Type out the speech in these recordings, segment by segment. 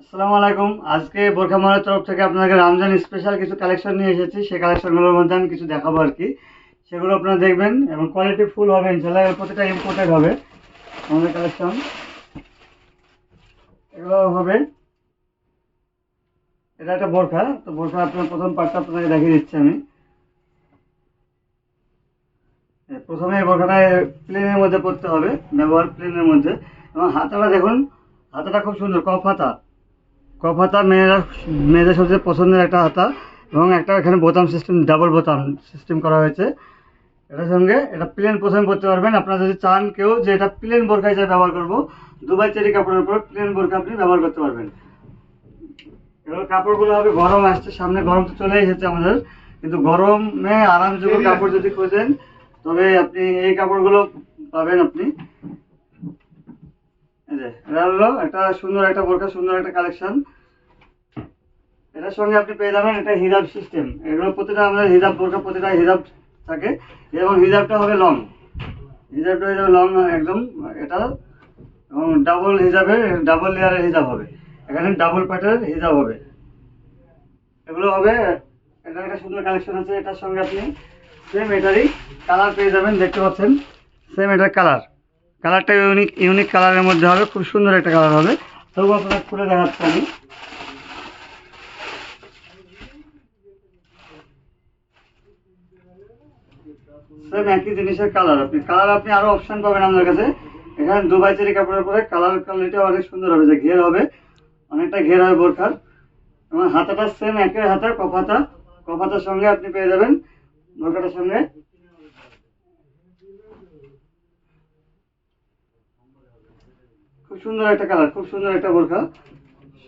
আসসালামু আলাইকুম। আজকে বোরখা মলের তরফ থেকে আপনাদের রমজান স্পেশাল কিছু কালেকশন নিয়ে এসেছি। সেই কালেকশনগুলোর মধ্যে আমি কিছু দেখাবো আর কি। সেগুলো আপনারা দেখবেন এবং কোয়ালিটি ফুল হবে ইনশাল্লাহ এর প্রতিটা ইম্পোর্টেড হবে আমাদের কালেকশন এগুলো হবে। এটা একটা বোরখা, তো বোরখা আপনার প্রথম পার্টটা আপনাকে দেখিয়ে দিচ্ছি আমি। প্রথমে বোরখাটা প্লেনের মধ্যে পড়তে হবে, ব্যবহার প্লেনের মধ্যে। এবং হাতাটা দেখুন, হাতাটা খুব সুন্দর, কফ হাতা। কফ হাতা মেয়েরা মেয়েদের সবচেয়ে পছন্দের একটা হাতা এবং একটা এখানে বোতাম সিস্টেম ডাবল বোতাম সিস্টেম করা হয়েছে। এটার সঙ্গে এটা প্লেন প্রথমে পরতে পারবেন। আপনারা যদি চান কেউ যে এটা প্লেন বোরখা হিসেবে ব্যবহার করব দুবাই চেরি কাপড়ের উপর প্লেন বোরখা আপনি ব্যবহার করতে পারবেন। এবার কাপড়গুলো হবে গরম আসছে সামনে গরম তো চলে এসেছে আমাদের। কিন্তু গরমে আরামযোগ্য কাপড় যদি খোঁজেন তবে আপনি এই কাপড়গুলো পাবেন আপনি। একটা সুন্দর একটা সুন্দর একটা এটার সঙ্গে আপনি পেয়ে যাবেন এটা সিস্টেম প্রতিটা প্রতিটা থাকে। এবং হবে লং লং একদম এটা। এবং ডাবল ডাবল লেয়ারের হবে। এখানে ডাবল হবে। এগুলো হবে একটা সুন্দর কালেকশন আছে। এটার সঙ্গে আপনি সেম এটারই কালার পেয়ে যাবেন, দেখতে পাচ্ছেন। সেম এটার কালার কালারটা ইউনিক ইউনিক কালারের মধ্যে হবে, খুব সুন্দর একটা কালার হবে। তবু আপনাদের খুলে দেখাচ্ছি আমি। সেম একই জিনিসের কালার আপনি কালার আপনি আরও অপশন পাবেন আমাদের কাছে। এখানে দুবাই চেরি কাপড়ের পরে কালার কোয়ালিটি অনেক সুন্দর হবে, যে ঘের হবে, অনেকটা ঘের হবে বোরখার। এবং হাতাটা সেম একই হাতা কপাতা কপাতার সঙ্গে আপনি পেয়ে যাবেন, বোরখাটার সঙ্গে। সুন্দর একটা কালার খুব সুন্দর একটা বোরখা।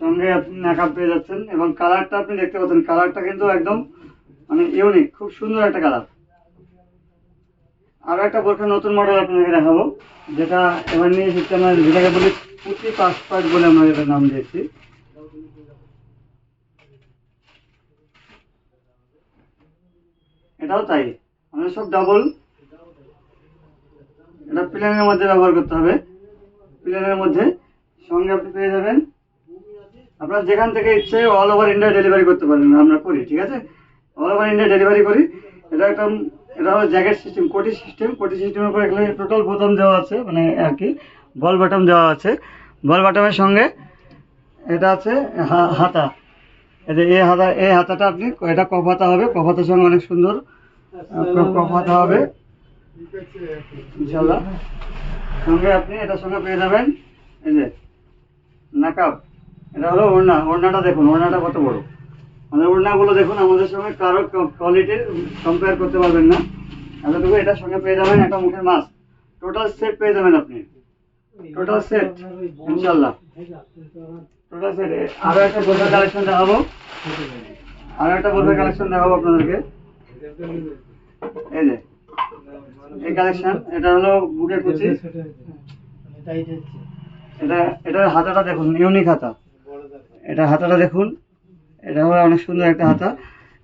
সঙ্গে আপনি নাকাব পেয়ে যাচ্ছেন এবং কালারটা আপনি দেখতে পাচ্ছেন কালারটা কিন্তু একদম মানে ইউনিক খুব সুন্দর একটা কালার আরও একটা বোরখা নতুন মডেল আপনাদেরকে দেখাবো, যেটা এবার নিয়ে এসেছি আমরা যেটাকে বলি পুঁতি পাসপার্ট বলে আমরা যেটা নাম দিয়েছি। এটাও তাই আমাদের সব ডাবল এটা প্লেনের মধ্যে ব্যবহার করতে হবে। প্লেনের মধ্যে সঙ্গে আপনি পেয়ে যাবেন। আপনার যেখান থেকে ইচ্ছে অল ওভার ইন্ডিয়া ডেলিভারি করতে পারেন, আমরা করি, ঠিক আছে? অল ওভার ইন্ডিয়া ডেলিভারি করি। এটা একটা, এটা হলো জ্যাকেট সিস্টেম কোটি সিস্টেম কোটি সিস্টেমের উপরে এখানে টোটাল বোতাম দেওয়া আছে মানে আর কি বল বাটাম দেওয়া আছে। বল বাটামের সঙ্গে এটা আছে হাতা। এটা এই হাতা এই হাতাটা আপনি, এটা কফ হাতা হবে। কফ হাতার সঙ্গে অনেক সুন্দর কফ হাতা হবে। ইনশাল্লাহ সঙ্গে আপনি, এটার সঙ্গে পেয়ে যাবেন, এই যে নাকাব এটা হলো ওড়না, ওড়নাটা দেখুন, ওড়নাটা কত বড়। আমাদের ওড়নাগুলো দেখুন, আমাদের সঙ্গে কারও কোয়ালিটির কম্পেয়ার করতে পারবেন না। এতটুকু এটার সঙ্গে পেয়ে যাবেন একটা মুখের মাস্ক টোটাল সেট পেয়ে যাবেন আপনি। টোটাল সেট ইনশাল্লাহ টোটাল সেট আরও একটা বোঝার কালেকশন দেখাবো। আরও একটা বোঝার কালেকশন দেখাবো আপনাদেরকে। এই যে এই কালেকশন এটা হলো বুকের কুচি। এটা এটার হাতাটা দেখুন ইউনিক হাতা। এটা হাতাটা দেখুন এটা হলো অনেক সুন্দর একটা হাতা।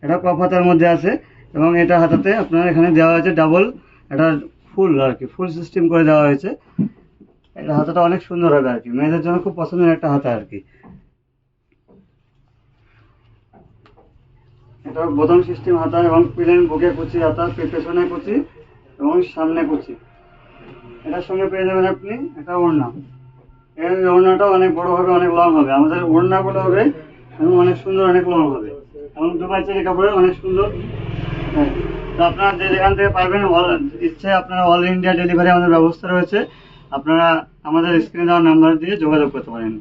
এটা হাতার মধ্যে আছে এবং এটা হাতাতে আপনার এখানে দেওয়া হয়েছে ডাবল এটা ফুল আর কি ফুল সিস্টেম করে দেওয়া হয়েছে। এটা হাতাটা অনেক সুন্দর হবে আর কি মেয়েদের জন্য খুব পছন্দের একটা হাতা আর কি। এটা বোতাম সিস্টেম হাতা এবং প্লেন বুকে কুচি হাতা পেছনে কুচি। এবং সামনে কুচি এটার সঙ্গে পেয়ে যাবেন আপনি একটা ওড়না। এই ওড়নাটাও অনেক বড় হবে, অনেক লং হবে। আমাদের ওড়নাগুলো হবে এবং অনেক সুন্দর, অনেক লং হবে। এবং দুবাই চেরি কাপড়ের অনেক সুন্দর। হ্যাঁ। তো আপনারা যে যেখান থেকে পারবেন ইচ্ছে আপনারা অল ইন্ডিয়া ডেলিভারি আমাদের ব্যবস্থা রয়েছে। আপনারা আমাদের স্ক্রিনে দেওয়া নাম্বার দিয়ে যোগাযোগ করতে পারেন।